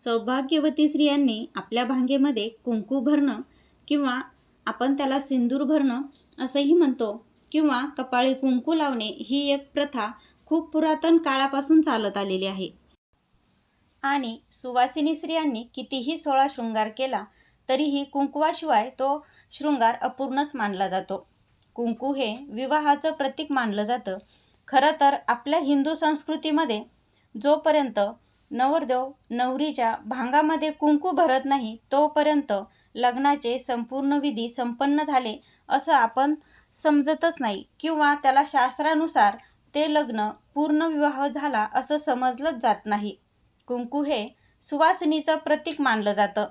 सौभाग्यवती स्त्रियांनी आपल्या भांगेमध्ये कुंकू भरणं किंवा आपण त्याला सिंदूर भरणं असंही म्हणतो किंवा कपाळी कुंकू लावणे ही एक प्रथा खूप पुरातन काळापासून चालत आलेली आहे. आणि सुवासिनी स्त्रियांनी कितीही सोळा शृंगार केला तरीही कुंकवाशिवाय तो शृंगार अपूर्णच मानला जातो. कुंकू हे विवाहाचं प्रतीक मानलं जातं. खरं तर आपल्या हिंदू संस्कृतीमध्ये जोपर्यंत नवरदेव नवरीच्या भांगामध्ये कुंकू भरत नाही तोपर्यंत लग्नाचे संपूर्ण विधी संपन्न झाले असं आपण समजतच नाही किंवा त्याला शास्त्रानुसार ते लग्न पूर्ण विवाह झाला असं समजलंच जात नाही. कुंकू हे सुवासिनीचं प्रतीक मानलं जातं.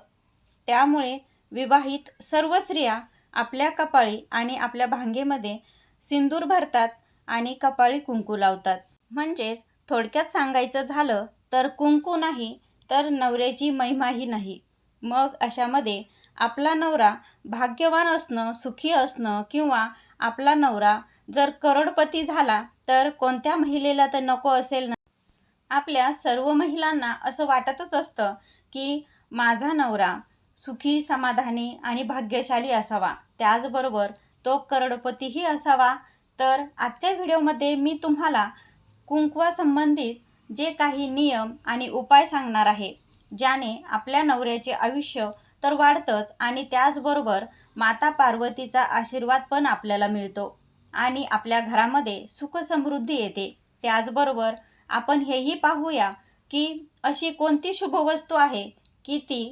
त्यामुळे विवाहित सर्व स्त्रिया आपल्या कपाळी आणि आपल्या भांगेमध्ये सिंदूर भरतात आणि कपाळी कुंकू लावतात. म्हणजेच थोडक्यात सांगायचं झालं तर कुंकू नाही तर नवऱ्याची महिमाही नाही. मग अशामध्ये आपला नवरा भाग्यवान असणं सुखी असणं किंवा आपला नवरा जर करोडपती झाला तर कोणत्या महिलेला तर नको असेल ना? आपल्या सर्व महिलांना असं वाटतच असतं की माझा नवरा सुखी समाधानी आणि भाग्यशाली असावा. त्याचबरोबर तो करोडपतीही असावा. तर आजच्या व्हिडिओमध्ये मी तुम्हाला कुंकवासंबंधित जे काही नियम आणि उपाय सांगणार आहे ज्याने आपल्या नवऱ्याचे आयुष्य तर वाढतंच आणि त्याचबरोबर माता पार्वतीचा आशीर्वाद पण आपल्याला मिळतो आणि आपल्या घरामध्ये सुखसमृद्धी येते. त्याचबरोबर आपण हेही पाहूया की अशी कोणती शुभवस्तू आहे की ती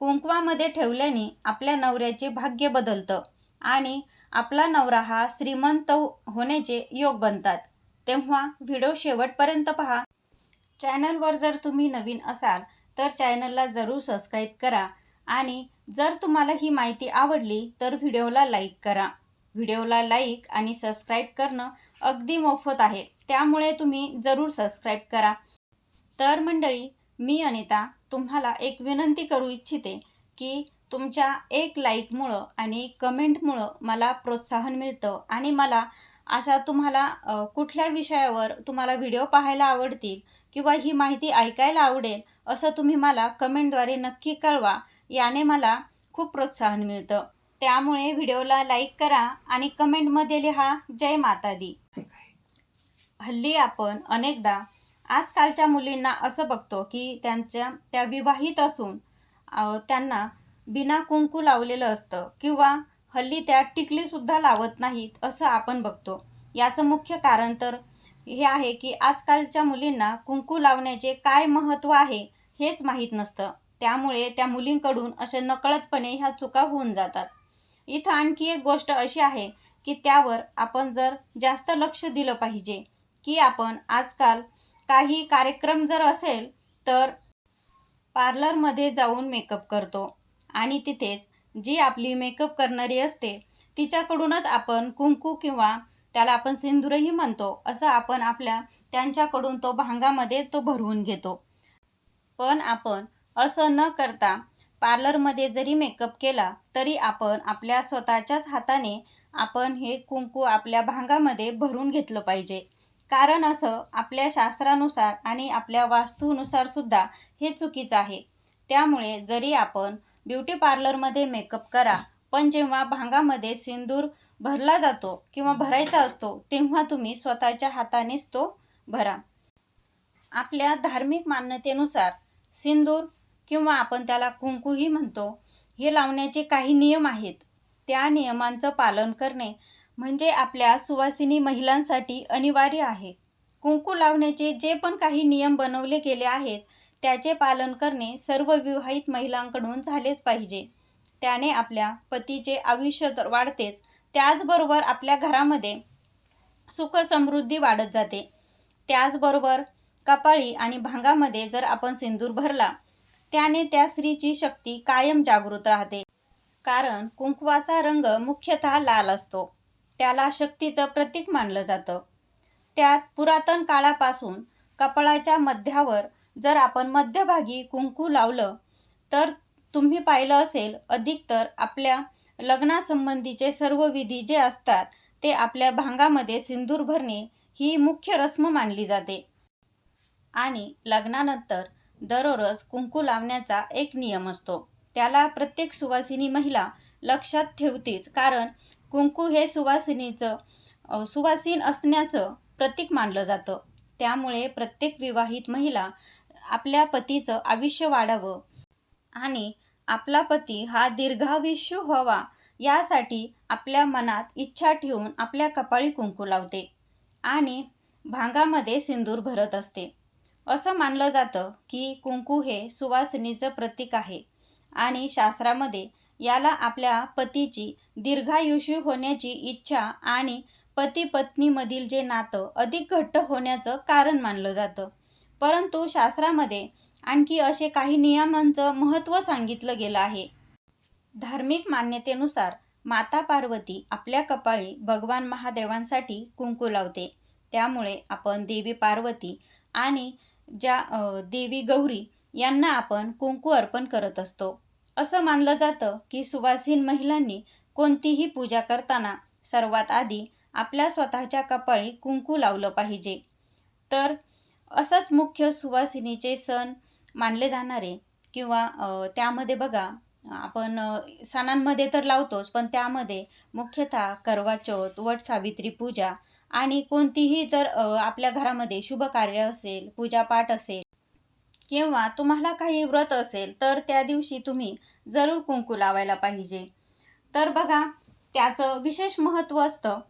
कुंकवामध्ये ठेवल्याने आपल्या नवऱ्याचे भाग्य बदलतं आणि आपला नवरा हा श्रीमंत होण्याचे योग बनतात. तेव्हा व्हिडिओ शेवटपर्यंत पहा. चॅनलवर जर तुम्ही नवीन असाल तर चॅनलला जरूर सबस्क्राईब करा आणि जर तुम्हाला ही माहिती आवडली तर व्हिडिओला लाईक करा. व्हिडिओला लाईक आणि सबस्क्राईब करणं अगदी मोफत आहे. त्यामुळे तुम्ही जरूर सबस्क्राईब करा. तर मंडळी मी अनिता तुम्हाला एक विनंती करू इच्छिते की तुमच्या एक लाईकमुळं आणि कमेंटमुळं मला प्रोत्साहन मिळतं आणि मला अशा तुम्हाला कुठल्या विषयावर तुम्हाला व्हिडिओ पाहायला आवडतील किंवा ही माहिती ऐकायला आवडेल असं तुम्ही मला कमेंटद्वारे नक्की कळवा. याने मला खूप प्रोत्साहन मिळतं. त्यामुळे व्हिडिओला लाईक करा आणि कमेंटमध्ये लिहा जय माता दी हल्ली आपण अनेकदा आजकालच्या मुलींना असं बघतो की त्यांच्या त्या विवाहित असून त्यांना बिना कुंकू लावलेलं असतं किंवा हल्ली त्या टिकलीसुद्धा लावत नाहीत असं आपण बघतो. याचं मुख्य कारण तर हे आहे की आजकालच्या मुलींना कुंकू लावण्याचे काय महत्त्व आहे हेच माहीत नसतं. त्यामुळे त्या मुलींकडून असे नकळतपणे ह्या चुका होऊन जातात. इथं आणखी एक गोष्ट अशी आहे की त्यावर आपण जर जास्त लक्ष दिलं पाहिजे की आपण आजकाल काही कार्यक्रम जर असेल तर पार्लरमध्ये जाऊन मेकअप करतो आणि तिथेच जी आपली मेकअप करणारी असते तिच्याकडूनच आपण कुंकू किंवा त्याला आपण सिंदूरही म्हणतो असं आपण आपल्या त्यांच्याकडून तो भांगामध्ये तो भरवून घेतो. पण आपण असं न करता पार्लरमध्ये जरी मेकअप केला तरी आपण आपल्या स्वतःच्याच हाताने आपण हे कुंकू आपल्या भांगामध्ये भरून घेतलं पाहिजे. कारण असं आपल्या शास्त्रानुसार आणि आपल्या वास्तूनुसार सुद्धा हे चुकीचं आहे. त्यामुळे जरी आपण ब्युटी पार्लरमध्ये मेकअप करा पण जेव्हा भांगामध्ये सिंदूर भरला जातो किंवा भरायचा असतो तेव्हा तुम्ही स्वतःच्या हातानेच तो भरा. आपल्या धार्मिक मान्यतेनुसार सिंदूर किंवा आपण त्याला कुंकूही म्हणतो हे लावण्याचे काही नियम आहेत. त्या नियमांचं पालन करणे म्हणजे आपल्या सुवासिनी महिलांसाठी अनिवार्य आहे. कुंकू लावण्याचे जे पण काही नियम बनवले गेले आहेत त्याचे पालन करणे सर्व विवाहित महिलांकडून झालेच पाहिजे. त्याने आपल्या पतीचे आयुष्य तर वाढतेच त्याचबरोबर आपल्या घरामध्ये सुख समृद्धी वाढत जाते. त्याचबरोबर कपाळी आणि भांगामध्ये जर आपण सिंदूर भरला त्याने त्या स्त्रीची शक्ती कायम जागृत राहते. कारण कुंकवाचा रंग मुख्यतः लाल असतो. त्याला शक्तीचं प्रतीक मानलं जातं. त्यात पुरातन काळापासून कपाळाच्या मध्यावर जर आपण मध्यभागी कुंकू लावलं तर तुम्ही पाहिलं असेल अधिकतर आपल्या लग्नासंबंधीचे सर्व विधी जे असतात ते आपल्या भांगामध्ये सिंदूर भरणे ही मुख्य रस्म मानली जाते. आणि लग्नानंतर दररोज कुंकू लावण्याचा एक नियम असतो. त्याला प्रत्येक सुवासिनी महिला लक्षात ठेवतेच कारण कुंकू हे सुवासिनीचं सुवासीन असण्याचं प्रतीक मानलं जातं. त्यामुळे प्रत्येक विवाहित महिला आपल्या पतीचं आयुष्य वाढावं आणि आपला पती हा दीर्घायुष्य व्हावा यासाठी आपल्या मनात इच्छा ठेवून आपल्या कपाळी कुंकू लावते आणि भांगामध्ये सिंदूर भरत असते. असं मानलं जातं की कुंकू हे सुवासिनीचं प्रतीक आहे आणि शास्त्रामध्ये याला आपल्या पतीची दीर्घायुषी होण्याची इच्छा आणि पती पत्नीमधील जे नातं अधिक घट्ट होण्याचं कारण मानलं जातं. परंतु शास्त्रामध्ये आणखी असे काही नियमांचं महत्त्व सांगितलं गेलं आहे. धार्मिक मान्यतेनुसार माता पार्वती आपल्या कपाळी भगवान महादेवांसाठी कुंकू लावते. त्यामुळे आपण देवी पार्वती आणि ज्या देवी गौरी यांना आपण कुंकू अर्पण करत असतो. असं मानलं जातं की सुवासीन महिलांनी कोणतीही पूजा करताना सर्वात आधी आपल्या स्वतःच्या कपाळी कुंकू लावलं पाहिजे. तर असंच मुख्य सुवासिनीचे सण मानले जाणारे किंवा त्यामध्ये बघा आपण सणांमध्ये तर लावतोच पण त्यामध्ये मुख्यतः करवा चौथ वट सावित्री पूजा आणि कोणतीही जर आपल्या घरामध्ये शुभ कार्य असेल पूजापाठ असेल किंवा तुम्हाला काही व्रत असेल तर त्या दिवशी तुम्ही जरूर कुंकू लावायला पाहिजे. तर बघा त्याचं विशेष महत्त्व असतं.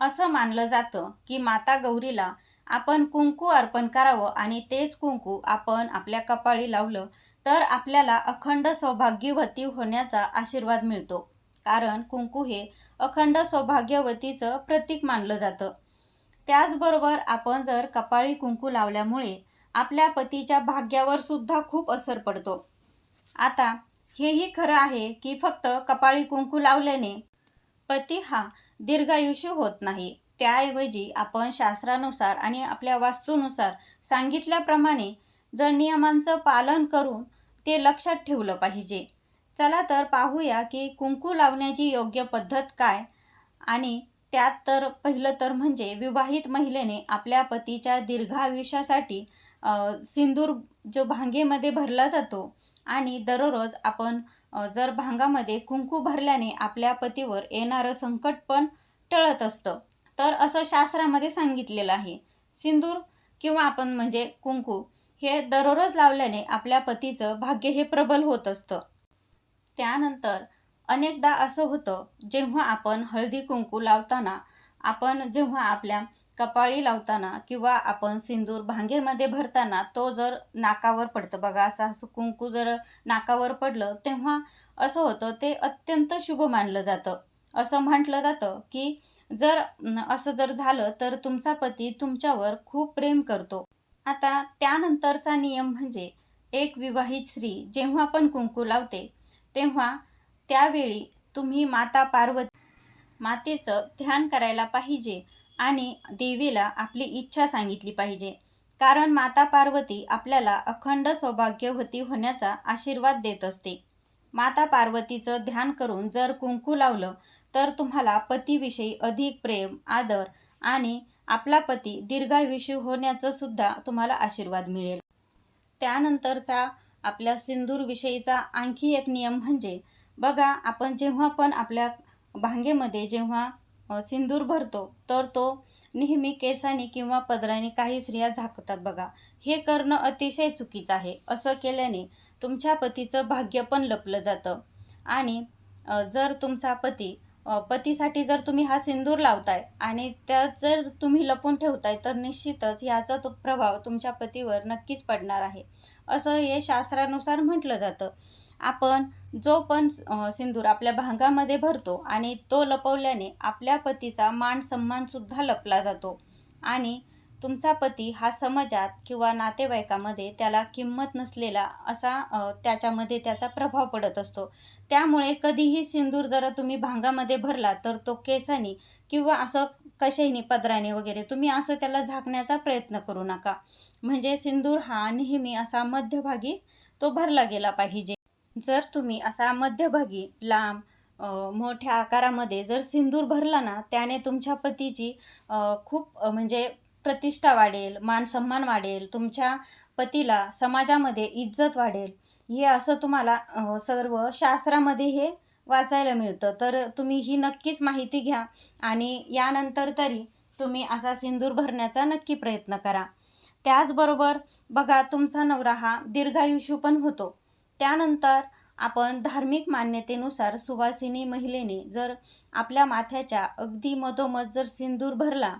असं मानलं जातं की माता गौरीला आपण कुंकू अर्पण करावं आणि तेच कुंकू आपण आपल्या कपाळी लावलं तर आपल्याला अखंड सौभाग्यवती होण्याचा आशीर्वाद मिळतो. कारण कुंकू हे अखंड सौभाग्यवतीचं प्रतीक मानलं जातं. त्याचबरोबर आपण जर कपाळी कुंकू लावल्यामुळे आपल्या पतीच्या भाग्यावर सुद्धा खूप असर पडतो. आता हेही खरं आहे की फक्त कपाळी कुंकू लावल्याने पती हा दीर्घायुष्य होत नाही. त्याऐवजी आपण शास्त्रानुसार आणि आपल्या वास्तूनुसार सांगितल्याप्रमाणे जर नियमांचं पालन करून ते लक्षात ठेवलं पाहिजे. चला तर पाहूया की कुंकू लावण्याची योग्य पद्धत काय आणि त्यात तर पहिलं तर म्हणजे विवाहित महिलेने आपल्या पतीच्या दीर्घायुष्यासाठी सिंदूर जो भांगेमध्ये भरला जातो आणि दररोज आपण जर भांगामध्ये कुंकू भरल्याने आपल्या पतीवर येणारं संकट पण टळत असतं. तर असं शास्त्रामध्ये सांगितलेलं आहे. सिंदूर किंवा आपण म्हणजे कुंकू हे दररोज लावल्याने आपल्या पतीचं भाग्य हे प्रबल होत असतं. त्यानंतर अनेकदा असं होतं जेव्हा आपण हळदी कुंकू लावताना आपण जेव्हा आपल्या कपाळी लावताना किंवा आपण सिंदूर भांगेमध्ये भरताना तो जर नाकावर पडतं बघा असा असं कुंकू जर नाकावर पडलं तेव्हा असं होतं ते अत्यंत शुभ मानलं जातं. असं म्हटलं जातं की जर असं जर झालं तर तुमचा पती तुमच्यावर खूप प्रेम करतो. आता त्यानंतरचा नियम म्हणजे एक विवाहित स्त्री जेव्हा पण कुंकू लावते तेव्हा त्यावेळी तुम्ही माता पार्वती मातेचं ध्यान करायला पाहिजे आणि देवीला आपली इच्छा सांगितली पाहिजे. कारण माता पार्वती आपल्याला अखंड सौभाग्यवती होण्याचा आशीर्वाद देत असते. माता पार्वतीचं ध्यान करून जर कुंकू लावलं तर तुम्हाला पतीविषयी अधिक प्रेम आदर आणि आपला पती दीर्घायुषी होण्याचं सुद्धा तुम्हाला आशीर्वाद मिळेल. त्यानंतरचा आपल्या सिंदूरविषयीचा आणखी एक नियम म्हणजे बघा आपण जेव्हा पण आपल्या भांगेमध्ये जेव्हा सिंदूर भरतो तर तो नेहमी केसाने किंवा पदराने काही स्त्रिया झाकतात बघा. हे करणं अतिशय चुकीचं आहे. असं केल्याने तुमच्या पतीचं भाग्य पण लपलं जातं. आणि जर तुमचा पती पतीसाठी जर तुम्ही हा सिंदूर लावताय आणि त्यात जर तुम्ही लपून ठेवताय तर निश्चितच ह्याचा तो प्रभाव तुमच्या पतीवर नक्कीच पडणार आहे. असं हे शास्त्रानुसार म्हटलं जातं. आपण जो पण सिंदूर आपल्या भांगामध्ये भरतो आणि तो लपवल्याने आपल्या पतीचा मान सन्मानसुद्धा लपला जातो. आणि तुमचा पती हा समाजात किंवा नातेवाईकामध्ये त्याला किंमत नसलेला असा त्याच्यामध्ये त्याचा प्रभाव पडत असतो. त्यामुळे कधीही सिंदूर जर तुम्ही भांगामध्ये भरला तर तो केसानी किंवा असं कशाने पदराने वगैरे तुम्ही असं त्याला झाकण्याचा प्रयत्न करू नका. म्हणजे सिंदूर हा नेहमी असा मध्यभागी तो भरला गेला पाहिजे. जर तुम्ही असा मध्यभागी लांब मोठ्या आकारामध्ये जर सिंदूर भरला ना त्याने तुमच्या पतीची खूप म्हणजे प्रतिष्ठा वाढेल मान सन्मान वाढेल तुमच्या पतीला समाजामध्ये इज्जत वाढेल. हे असं तुम्हाला सर्व शास्त्रामध्ये हे वाचायला मिळतं. तर तुम्ही ही नक्कीच माहिती घ्या आणि यानंतर तरी तुम्ही असा सिंदूर भरण्याचा नक्की प्रयत्न करा. त्याचबरोबर बघा तुमचा नवरा हा दीर्घायुष्य पण होतो. त्यानंतर आपण धार्मिक मान्यतेनुसार सुवासिनी महिलेने जर आपल्या माथ्याच्या अगदी मधोमध जर सिंदूर भरला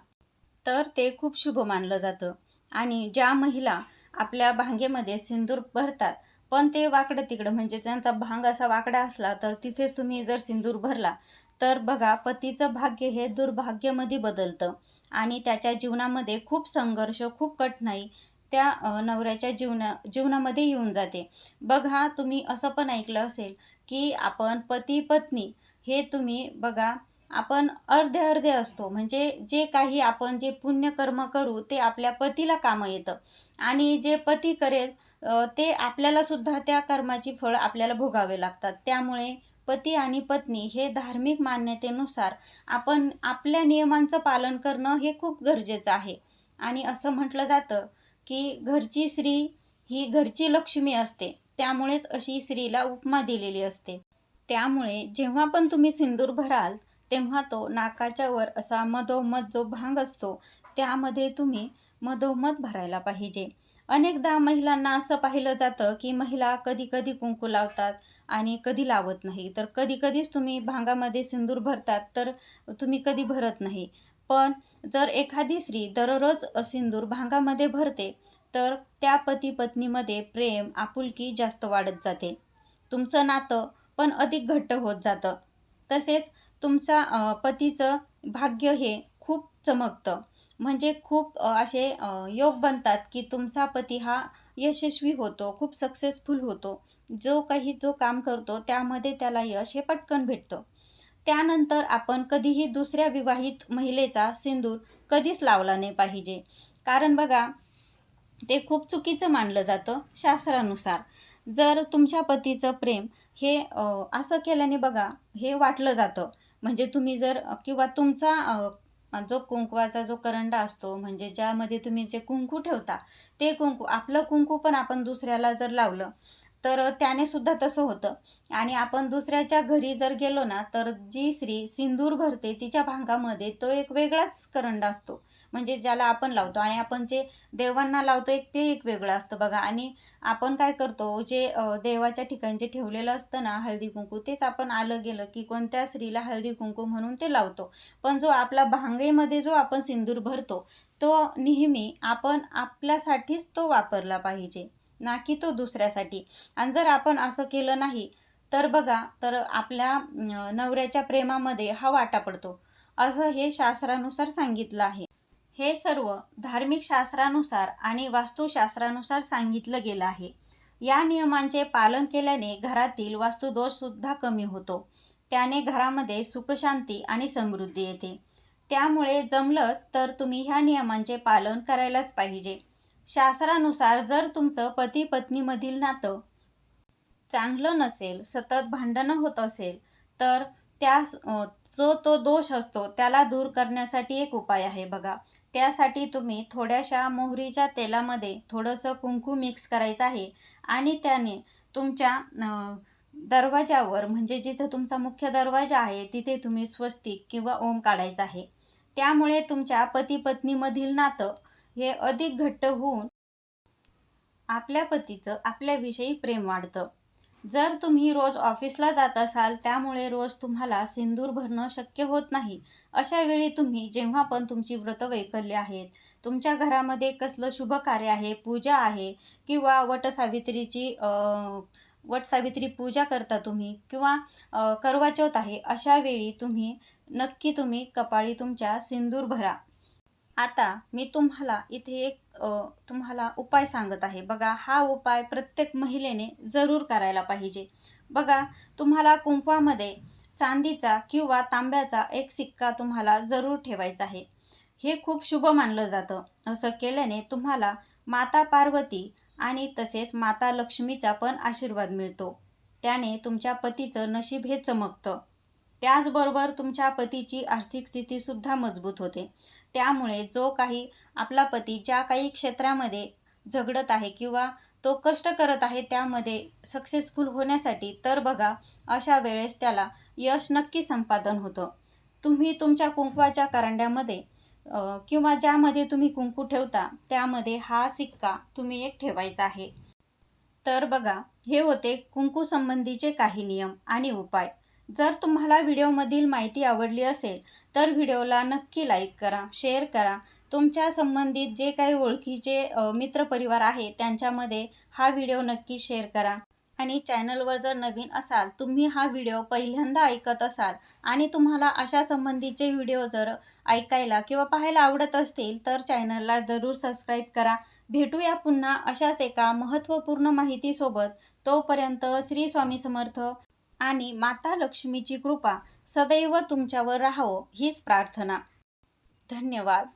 तर ते खूप शुभ मानलं जातं. आणि ज्या महिला आपल्या भांगेमध्ये सिंदूर भरतात पण ते वाकडं तिकडं म्हणजे त्यांचा भांग असा वाकडा असला तर तिथेच तुम्ही जर सिंदूर भरला तर बघा पतीचं भाग्य हे दुर्भाग्यामध्ये बदलतं. आणि त्याच्या जीवनामध्ये खूप संघर्ष खूप कठीणाई त्या नवऱ्याच्या जीवना जीवनामध्ये येऊन जाते. बघा तुम्ही असं पण ऐकलं असेल की आपण पती पत्नी हे तुम्ही बघा आपण अर्धे अर्धे असतो. म्हणजे जे काही आपण जे पुण्यकर्म करू ते आपल्या पतीला कामं येतं. आणि जे पती करेल ते आपल्याला सुद्धा त्या कर्माची फळ आपल्याला भोगावे लागतात. त्यामुळे पती आणि पत्नी हे धार्मिक मान्यतेनुसार आपण आपल्या नियमांचं पालन करणं हे खूप गरजेचं आहे. आणि असं म्हटलं जातं की घरची स्त्री ही घरची लक्ष्मी असते. त्यामुळेच अशी स्त्रीला उपमा दिलेली असते. त्यामुळे जेव्हा पण तुम्ही सिंदूर भराल तेव्हा तो नाकाच्या वर असा मधोमध जो भांग असतो त्यामध्ये तुम्ही मधोमध भरायला पाहिजे. अनेकदा महिलांना असं पाहिलं जातं की महिला कधी कधी कुंकू लावतात आणि कधी लावत नाही. तर कधी कधीच तुम्ही भांगामध्ये सिंदूर भरतात तर तुम्ही कधी भरत नाही. पण जर एखादी स्त्री दररोज सिंदूर भांगामध्ये भरते तर त्या पती पत्नीमध्ये प्रेम आपुलकी जास्त वाढत जाते. तुमचं नातं पण अधिक घट्ट होत जातं. तसेच तुमचा पतीचं भाग्य हे खूप चमकतं. म्हणजे खूप असे योग बनतात की तुमचा पती हा यशस्वी होतो खूप सक्सेसफुल होतो. जो काही जो काम करतो त्यामध्ये त्याला यश हे पटकन भेटतं. त्यानंतर आपण कधीही दुसऱ्या विवाहित महिलेचा सिंदूर कधीच लावला नाही पाहिजे. कारण बघा ते खूप चुकीचं मानलं जातं शास्त्रानुसार. जर तुमच्या पतीचं प्रेम हे असं केल्याने बघा हे वाटलं जातं. म्हणजे तुम्ही जर किंवा तुमचा जो कुंकवाचा जो करंडा असतो म्हणजे ज्यामध्ये तुम्ही जे कुंकू ठेवता ते कुंकू आपलं कुंकू पण आपण दुसऱ्याला जर लावलं तर त्याने सुद्धा तसं होतं. आणि आपण दुसऱ्याच्या घरी जर गेलो ना तर जी स्त्री सिंदूर भरते तिच्या भांगामध्ये तो एक वेगळाच करंडा असतो. म्हणजे ज्याला आपण लावतो आणि आपण जे देवांना लावतो एक ते एक वेगळं असतं बघा. आणि आपण काय करतो जे देवाच्या ठिकाणी जे ठेवलेलं असतं ना हळदी कुंकू तेच आपण आलं गेलं की कोणत्या स्त्रीला हळदी कुंकू म्हणून ते लावतो. पण जो आपला भांगेमध्ये जो आपण सिंदूर भरतो तो नेहमी आपण आपल्यासाठीच तो वापरला पाहिजे ना की तो दुसऱ्यासाठी. आणि जर आपण असं केलं नाही तर बघा तर आपल्या नवऱ्याच्या प्रेमामध्ये हा वाटा पडतो. असं हे शास्त्रानुसार सांगितलं आहे. हे सर्व धार्मिक शास्त्रानुसार आणि वास्तुशास्त्रानुसार सांगितलं गेलं आहे. या नियमांचे पालन केल्याने घरातील वास्तुदोषसुद्धा कमी होतो. त्याने घरामध्ये सुखशांती आणि समृद्धी येते. त्यामुळे जमलंच तर तुम्ही ह्या नियमांचे पालन करायलाच पाहिजे. शास्त्रानुसार जर तुमचं पती पत्नीमधील नातं चांगलं नसेल सतत भांडणं होत असेल तर त्या जो तो दोष असतो त्याला दूर करण्यासाठी एक उपाय आहे बघा. त्यासाठी तुम्ही थोड्याशा मोहरीच्या तेलामध्ये थोडंसं कुंकू मिक्स करायचं आहे आणि त्याने तुमच्या दरवाजावर म्हणजे जिथं तुमचा मुख्य दरवाजा आहे तिथे तुम्ही स्वस्तिक किंवा ओम काढायचा आहे. त्यामुळे तुमच्या पती पत्नीमधील नातं हे अधिक घट्ट होऊन आपल्या पतीचं आपल्याविषयी प्रेम वाढतं. जर तुम्ही रोज ऑफिसला जात असाल त्यामुळे रोज तुम्हाला सिंदूर भरणं शक्य होत नाही. अशा वेळी तुम्ही जेव्हा पण तुमची व्रत वैकल्य आहेत तुमच्या घरामध्ये कसलं शुभ कार्य आहे पूजा आहे किंवा वटसावित्रीची वटसावित्री पूजा करता तुम्ही किंवा करवाचौथ आहे अशा वेळी तुम्ही नक्की तुम्ही कपाळी तुमच्या सिंदूर भरा. आता मी तुम्हाला इथे एक तुम्हाला उपाय सांगत आहे. बघा हा उपाय प्रत्येक महिलेने जरूर करायला पाहिजे. बघा तुम्हाला कुंकवामध्ये चांदीचा किंवा तांब्याचा एक सिक्का तुम्हाला जरूर ठेवायचा आहे. हे खूप शुभ मानलं जातं. असं केल्याने तुम्हाला माता पार्वती आणि तसेच माता लक्ष्मीचा पण आशीर्वाद मिळतो. त्याने तुमच्या पतीचं नशीब हे चमकतं. त्याचबरोबर तुमच्या पतीची आर्थिक स्थितीसुद्धा मजबूत होते. त्यामुळे जो काही आपला पती ज्या काही क्षेत्रामध्ये झगडत आहे किंवा तो कष्ट करत आहे त्यामध्ये सक्सेसफुल होण्यासाठी तर बघा अशा वेळेस त्याला यश नक्की संपादन होतं. तुम्ही तुमच्या कुंकवाच्या करंड्यामध्ये किंवा ज्यामध्ये तुम्ही कुंकू ठेवता त्यामध्ये हा सिक्का तुम्ही एक ठेवायचा आहे. तर बघा हे होते कुंकू संबंधीचे काही नियम आणि उपाय. जर तुम्हाला व्हिडिओमधील माहिती आवडली असेल तर व्हिडिओला नक्की लाईक करा शेअर करा. तुमच्या संबंधित जे काही ओळखीचे मित्रपरिवार आहे त्यांच्यामध्ये हा व्हिडिओ नक्की शेअर करा. आणि चॅनलवर जर नवीन असाल तुम्ही हा व्हिडिओ पहिल्यांदा ऐकत असाल आणि तुम्हाला अशा संबंधीचे व्हिडिओ जर ऐकायला किंवा पाहायला आवडत असतील तर चॅनलला जरूर सबस्क्राईब करा. भेटूया पुन्हा अशाच एका महत्त्वपूर्ण माहितीसोबत. तोपर्यंत श्री स्वामी समर्थ. आणि माता लक्ष्मीची कृपा सदैव तुमच्यावर राहावं हीच प्रार्थना. धन्यवाद.